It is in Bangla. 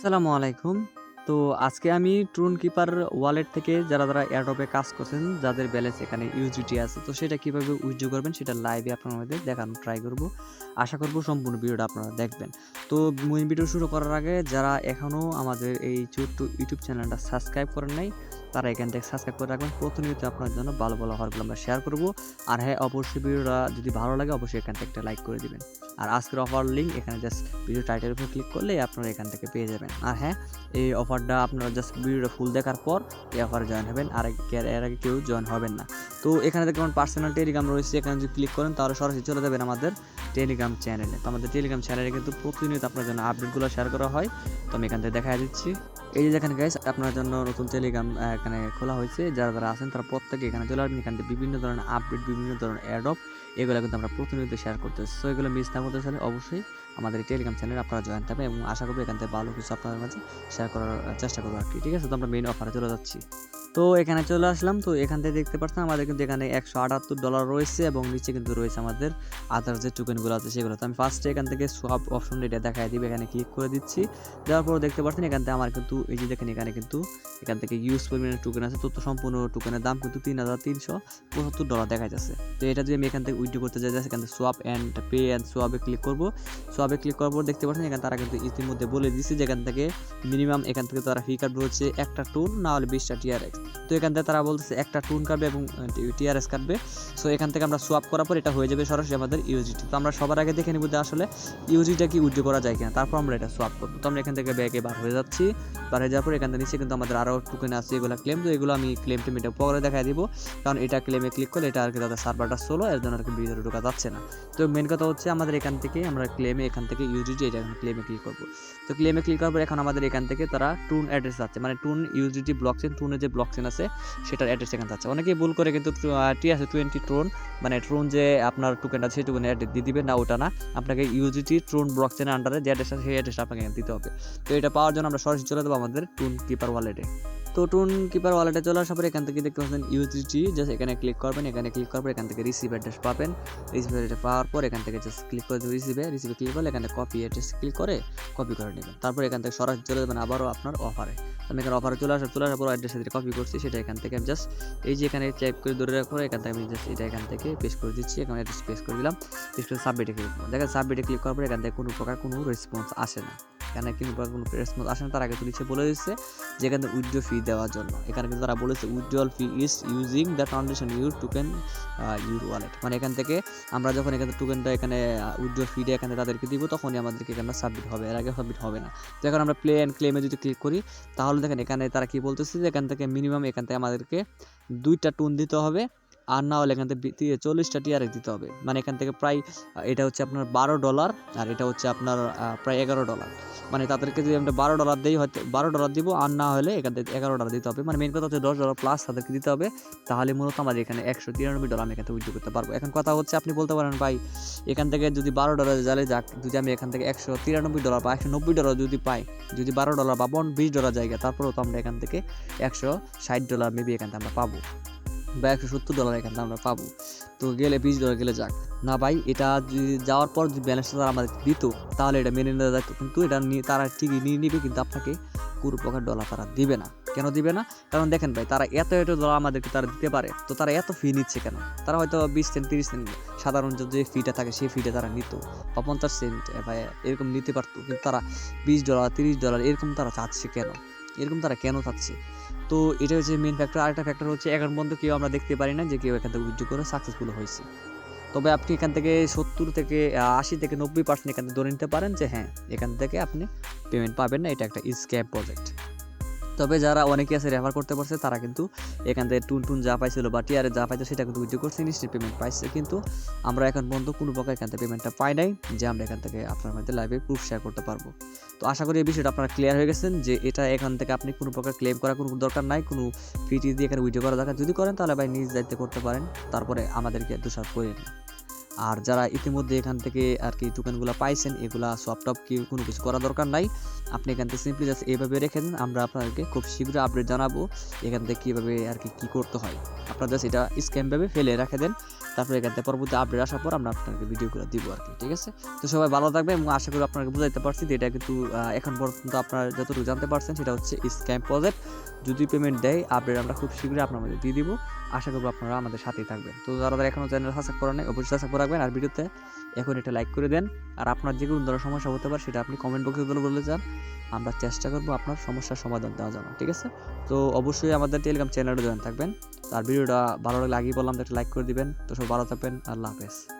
আসসালামু আলাইকুম। তো আজকে আমি ট্রুন কিপার ওয়ালেট থেকে যারা যারা এয়ারড্রপে কাজ করছেন, যাদের ব্যালেন্স এখানে ইউজিটি আছে, তো সেটা কীভাবে উইথড্র করবেন সেটা লাইভে মধ্যে দেখানো ট্রাই করব। আশা করব সম্পূর্ণ ভিডিওটা আপনারা দেখবেন। তো মেন ভিডিও শুরু করার আগে, যারা এখনও আমাদের এই ছোট্ট ইউটিউব চ্যানেলটা সাবস্ক্রাইব করেন নাই তারা এখান থেকে সাবস্ক্রাইব করে রাখবেন। প্রতিনিয়ত আপনার জন্য ভালো ভালো হরগুলো আমরা শেয়ার করব। আর হ্যাঁ অবশ্যই ভিডিওটা যদি ভালো লাগে, অবশ্যই এখান থেকে একটা লাইক করে দিবেন। আর আজকের অফার লিঙ্ক এখানে জাস্ট ভিডিও টাইটেলের উপর ক্লিক করলে আপনারা এখান থেকে পেয়ে যাবেন। আর হ্যাঁ এই অফারটা আপনারা জাস্ট ভিডিওটা ফুল দেখার পর এই অফারে জয়েন হবেন। আর এর এর আগে কেউ জয়েন হবেন না। তো এখানে দেখবেন আমার পার্সোনাল টেলিগ্রাম রয়েছে, এখানে যদি ক্লিক করেন তাহলে সরাসরি চলে যাবেন আমাদের টেলিগ্রাম চ্যানেলে তো আমাদের টেলিগ্রাম চ্যানেলে কিন্তু প্রতিনিয়ত আপনার জন্য আপডেটগুলো শেয়ার করা হয়। তো আমি এখান থেকে দেখা দিচ্ছি। এই যে দেখেন গাইস আপনার জন্য নতুন টেলিগ্রাম এখানে খোলা হয়েছে। যারা যারা আছেন তারা প্রত্যেকে এখানে চলে আসবেন। এখান থেকে বিভিন্ন ধরনের আপডেট বিভিন্ন ধরনের অ্যাডপ এগুলো কিন্তু আমরা প্রতিনিয়ত শেয়ার করতেছি। সো এগুলো মিস না করতে চাইলে অবশ্যই আমাদের টেলিগ্রাম চ্যানেলে আপনারা জয়েন থাকবেন এবং আশা করব এখান থেকে ভালো কিছু আপনাদের মাঝে শেয়ার করার চেষ্টা করব আর কি, ঠিক আছে? তো আমরা মেইন অফারে চলে যাচ্ছি। তো এখানে চলে আসলাম। তো এখান থেকে দেখতে পাচ্ছেন আমাদের কিন্তু এখানে একশো আটাত্তর ডলার রয়েছে এবং নিচে কিন্তু রয়েছে আমাদের আদার যে টোকেনগুলো আছে সেগুলো। তো আমি ফার্স্টে এখান থেকে সব অপশন এটা দেখাই দিবে, এখানে ক্লিক করে দিচ্ছি। দেওয়ার পর দেখতে পাচ্ছেন এখান থেকে আমার কিন্তু, এই যে দেখেন এখানে কিন্তু, এখান থেকে ইউজ পরিমাণের টোকেন আছে। তথ্য সম্পূর্ণ টোকেনের দাম কিন্তু তিন হাজার তিনশো পঁচাত্তর ডলার দেখা যাচ্ছে তো এটা যদি আমি এখান থেকে উইথড্র করতে যাই এখান থেকে সোয়াপ অ্যান্ড পে অ্যান্ড সোয়াবে ক্লিক করব। সোয়াবে ক্লিক করার পর দেখতে পাচ্ছেন? এখানে তারা কিন্তু ইতিমধ্যে বলে দিচ্ছে যে এখান থেকে মিনিমাম এখান থেকে তারা ফি কাটবে হচ্ছে একটা টুন না হলে বিশটা টিআরএক্স তো এখান থেকে তারা বলতেছে একটা টুন কাটবে এবং টিআরএস কাটবে। সো এখান থেকে আমরা সোয়াপ করার পর এটা হয়ে যাবে সরাসরি আমাদের ইউজিটি তো আমরা সবার আগে দেখে নিব যে আসলে ইউজিটা কি উইথড্র করা যায় কিনা। তারপর আমরা এটা সোয়াপ করব। তো আমরা এখান থেকে ব্যাগে বার হয়ে যাচ্ছি। বার হয়ে যাওয়ার পর এখান থেকে নিচে কিন্তু আমাদের আরও টোকেন আছে, এগুলো ক্লেম তো এগুলো আমি ক্লেম টেম এটা পরে দেখা দিব। কারণ এটা ক্লেমে ক্লিক করলে এটা আর কি তাদের সার্ভারটা সোলো এর জন্য আর কি ভিতরে ঢোকা যাচ্ছে না। তো মেন কথা হচ্ছে আমাদের এখান থেকে আমরা ক্লেমে এখান থেকে ইউজিটি এটা ক্লেমে ক্লিক করব। তো ক্লেমে ক্লিক করার পর এখন আমাদের এখান থেকে তারা টুন অ্যাড্রেস আছে। মানে টুন ইউজিটি ব্লক চেন টুনের যে ব্লক চেন আছে, সেটার অ্যাড্রেস এখানে আছে। অনেকেই ভুল করে কিন্তু টি আছে টোয়েন্টি ট্রোন মানে ট্রোন যে আপনার টোকেনটা সেই টোকেন অ্যাড্রেস দিয়ে দিবে। না, ওটা না। আপনাকে ইউজিটি ট্রোন ব্লক চেনের আন্ডারে যে অ্যাড্রেস আছে, সেই অ্যাড্রেসটা আপনাকে দিতে হবে। তো এটা পাওয়ার জন্য আমরা সরাসরি চলে দেবো আমাদের টুন কিপার ওয়ালেটে তো টুন কিপার ওয়ালেটে চলে আসার পর এখান থেকে দেখতে পাচ্ছেন ইউজিটি জাস্ট এখানে ক্লিক করবেন, এখানে ক্লিক করার পর এখান থেকে রিসিভ অ্যাড্রেস পাবেন। রিসিভ অ্যাড্রেস পাওয়ার পর এখান থেকে জাস্ট ক্লিক করে রিসিভে রিসিভে ক্লিক করলে এখানে কপি অ্যাড্রেস ক্লিক করে কপি করে নেবেন। তারপর এখান থেকে সরাসরি চলে যাবেন আবারও আপনার অফারে আমি এখানে অফারে চলে আসার চলে আসার পর অ্যাড্রেস যেটা কপি করছি, সেটা এখান থেকে আমি জাস্ট এই যে এখানে টাইপ করে ধরে রাখার এখান থেকে আমি জাস্ট এটা এখান থেকে পেস্ট করে দিচ্ছি, এখানে অ্যাড্রেস পেস্ট করে দিলাম পেস্ট করে সাবমিটে ক্লিক করব দেখেন সাবমিটে ক্লিক করার পর এখান থেকে কোনো প্রকার কোনো রেসপন্স আসে না। এখানে কিন্তু কোনো রেসপন্স আসে না, তার আগে নিচে বলে দিচ্ছে যে এখানে উইথড্র ফি দেওয়ার জন্য। এখানে কিন্তু তারা বলেছে withdrawal fee is using the transaction your token your wallet মানে এখান থেকে আমরা যখন এখানে টোকেনটা এখানে উইথড্র ফিটা এখানে তাদেরকে দিব, তখনই আমাদেরকে এখানে সাবমিট হবে। এর আগে সাবমিট হবে না। তো এখন আমরা প্লে অ্যান্ড ক্লেমে যদি ক্লিক করি, তাহলে দেখেন এখানে তারা কি বলতেছে যে এখান থেকে মিনিমাম এখান থেকে আমাদেরকে দুইটা টুন দিতে হবে। আর না হলে এখান থেকে চল্লিশটা টিআরএক্স দিতে হবে। মানে এখান থেকে প্রায়, এটা হচ্ছে আপনার বারো ডলার আর এটা হচ্ছে আপনার প্রায় এগারো ডলার। মানে তাদেরকে যদি আমরা বারো ডলার দিই, হয়তো বারো ডলার দিব, আর না হলে এখান থেকে এগারো ডলার দিতে হবে। মানে মেন কথা হচ্ছে দশ ডলার প্লাস তাদেরকে দিতে হবে। তাহলে মূলত আমাদের এখানে একশো তিরানব্বই ডলার আমি এখান থেকে উইথড্র করতে পারব। এখন কথা হচ্ছে, আপনি বলতে পারেন, ভাই, এখান থেকে যদি বারো ডলার জালে যাক, যদি আমি এখান থেকে একশো তিরানব্বই ডলার বা একশো নব্বই ডলার যদি পাই, যদি বারো ডলার বা বন বিশ ডলার জায়গা, তারপরেও তো আমরা এখান থেকে একশো ষাট ডলার মেবি এখান থেকে আমরা পাবো। বা একশো সত্তর ডলার এখান আমরা পাবো। তো গেলে বিশ ডলার গেলে যাক। না ভাই, এটা যদি যাওয়ার পর যদি ব্যালেন্সটা তারা আমাদের দিত, তাহলে এটা মেনে নেওয়া যেত কিন্তু এটা নিয়ে তারা ঠিকই নিয়ে নিবে, কিন্তু আপনাকে কোনো প্রকার ডলার তারা দিবে না। কেন দিবে না? কারণ দেখেন ভাই, তারা এত এত ডলার আমাদেরকে তারা দিতে পারে, তো তারা এত ফি নিচ্ছে কেন? তারা হয়তো বিশ সেন্ট তিরিশ সেন্ট সাধারণ যে ফিটা থাকে, সেই ফিটা তারা নিত। বা পঞ্চাশ সেন্ট ভাই, এরকম নিতে পারতো। কিন্তু তারা বিশ ডলার তিরিশ ডলার এরকম তারা চাচ্ছে কেন? এরকম তারা কেন চাচ্ছে? তো এটা হচ্ছে মেন ফ্যাক্টর আরেকটা ফ্যাক্টর হচ্ছে, এখন পর্যন্ত কেউ আমরা দেখতে পারি না যে কেউ এখান থেকে উইথড্র করে সাকসেসফুল হয়েছে। তবে আপনি এখান থেকে সত্তর থেকে আশি থেকে নব্বই পার্সেন্ট এখান থেকে ধরে নিতে পারেন যে হ্যাঁ এখান থেকে আপনি পেমেন্ট পাবেন না। এটা একটা স্ক্যাপ প্রজেক্ট তবে যারা অনেকে আছে রেফার করতে পারছে, তারা কিন্তু এখান থেকে টুন টুন যা পাইছিল বা টিআরে যা পাইছে, সেটা কিন্তু উইথড্র করছে নিশ্চয়ই পেমেন্ট পাইছে। কিন্তু আমরা এখন পর্যন্ত কোনো প্রকার এখান থেকে পেমেন্টটা পাই নাই, যে আমরা এখান থেকে আপনার মধ্যে লাইভে প্রুফ শেয়ার করতে পারব। তো আশা করি এই বিষয়টা আপনারা ক্লিয়ার হয়ে গেছেন যে এটা এখান থেকে আপনি কোনো প্রকার ক্লেম করার কোনো দরকার নাই, কোনো ফিটি দিয়ে এখানে উইথড্র করা দরকার। যদি করেন, তাহলে ভাই নিজ দায়িত্বে করতে পারেন, তারপরে আমাদেরকে দোষারোপ করেন না। আর যারা ইতিমধ্যে এখান থেকে আর কি টোকেনগুলো পাইছেন, এগুলা সব টপ কি কোনো কিছু করা দরকার নাই। আপনি এখান থেকে সিম্পলি জাস্ট এইভাবে রেখে দিন আমরা আপনাদেরকে খুব শীঘ্রই আপডেট জানাব এখান থেকে কীভাবে আর কি কী করতে হয়। আপনারা জাস্ট এটা স্ক্যামভাবে ফেলে রেখে দেন তারপরে এখান থেকে পরবর্তী আপডেট আসার পর আমরা আপনাকে ভিডিওগুলো দিব আর কি ঠিক আছে? তো সবাই ভালো থাকবে এবং আশা করি আপনাকে বুঝাইতে পারছি যে এটা কিন্তু এখন পর্যন্ত আপনারা যতটুকু জানতে পারছেন সেটা হচ্ছে স্ক্যাম প্রজেক্ট যদি পেমেন্ট দেয় আপডেট আমরা খুব শীঘ্রই আপনার মধ্যে দিয়ে দিব। আশা করব আপনারা আমাদের সাথেই থাকবেন। তো যারা যারা এখনও চ্যানেল সাবস্ক্রাইব করেন নাই, অবশ্যই সাবস্ক্রাইব করে রাখবেন। আর ভিডিওতে এখন এটা লাইক করে দেন। আর আপনার যে কোনো ধরনের সমস্যা হতে পারে সেটা আপনি কমেন্ট বক্সে বলে যান আমরা চেষ্টা করব আপনার সমস্যার সমাধান দেওয়া জন্য, ঠিক আছে? তো অবশ্যই আমাদের টেলিগ্রাম চ্যানেলে জয়েন থাকবেন। আর ভিডিওটা ভালো লাগলে আগেই বললাম একটা লাইক করে দিবেন। তো সব ভালো থাকবেন। আল্লাহ হাফেজ।